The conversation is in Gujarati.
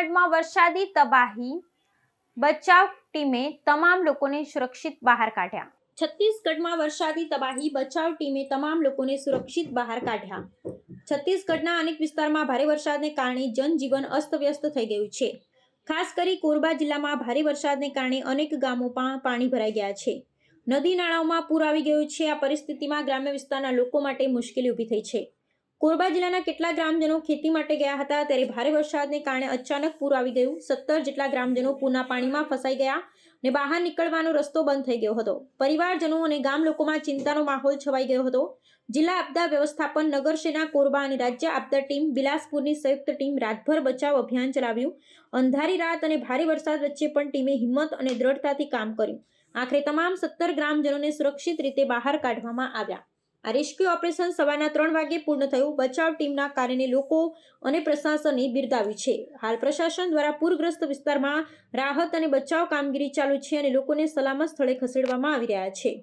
છત્તીસગઢમાં વરસાદી તબાહી. બચાવ ટીમે તમામ લોકોને સુરક્ષિત બહાર કાઢ્યા. છત્તીસગઢમાં વરસાદી તબાહી, બચાવ ટીમે તમામ લોકોને સુરક્ષિત બહાર કાઢ્યા. છત્તીસગઢના અનેક વિસ્તારમાં ભારે વરસાદને કારણે જનજીવન અસ્તવ્યસ્ત થઈ ગયું છે. ખાસ કરી કોરબા જિલ્લામાં ભારે વરસાદને કારણે અનેક ગામોમાં પાણી ભરાઈ ગયા છે. નદી નાળાઓમાં પૂર આવી ગયું છે. આ પરિસ્થિતિમાં ગ્રામ્ય વિસ્તારના લોકો માટે મુશ્કેલી ઊભી થઈ છે. કોરબા જિલ્લાના કેટલા ગ્રામજનો ખેતી માટે ગયા હતા ત્યારે ભારે વરસાદને કારણે અચાનક પૂર આવી ગયું. સત્તર જેટલા ગ્રામજનો પૂરના પાણીમાં ફસાઈ ગયા અને બહાર નીકળવાનો રસ્તો બંધ થઈ ગયો હતો. પરિવારજનો અને ગામ લોકોમાં ચિંતાનો માહોલ છવાઈ ગયો હતો. જિલ્લા આપદા વ્યવસ્થાપન નગરસેના કોરબા અને રાજ્ય આપદા ટીમ બિલાસપુરની સંયુક્ત ટીમ રાતભર બચાવ અભિયાન ચલાવ્યું. અંધારી રાત અને ભારે વરસાદ વચ્ચે પણ ટીમે હિંમત અને દ્રઢતાથી કામ કર્યું. આખરે તમામ સત્તર ગ્રામજનોને સુરક્ષિત રીતે બહાર કાઢવામાં આવ્યા. આ રેસ્ક્યુ ઓપરેશન સવારના ત્રણ વાગ્યે પૂર્ણ થયું. બચાવ ટીમના કારણે લોકો અને પ્રશાસને બિરદાવ્યું છે. હાલ પ્રશાસન દ્વારા પૂરગ્રસ્ત વિસ્તારમાં રાહત અને બચાવ કામગીરી ચાલુ છે અને લોકોને સલામત સ્થળે ખસેડવામાં આવી રહ્યા છે.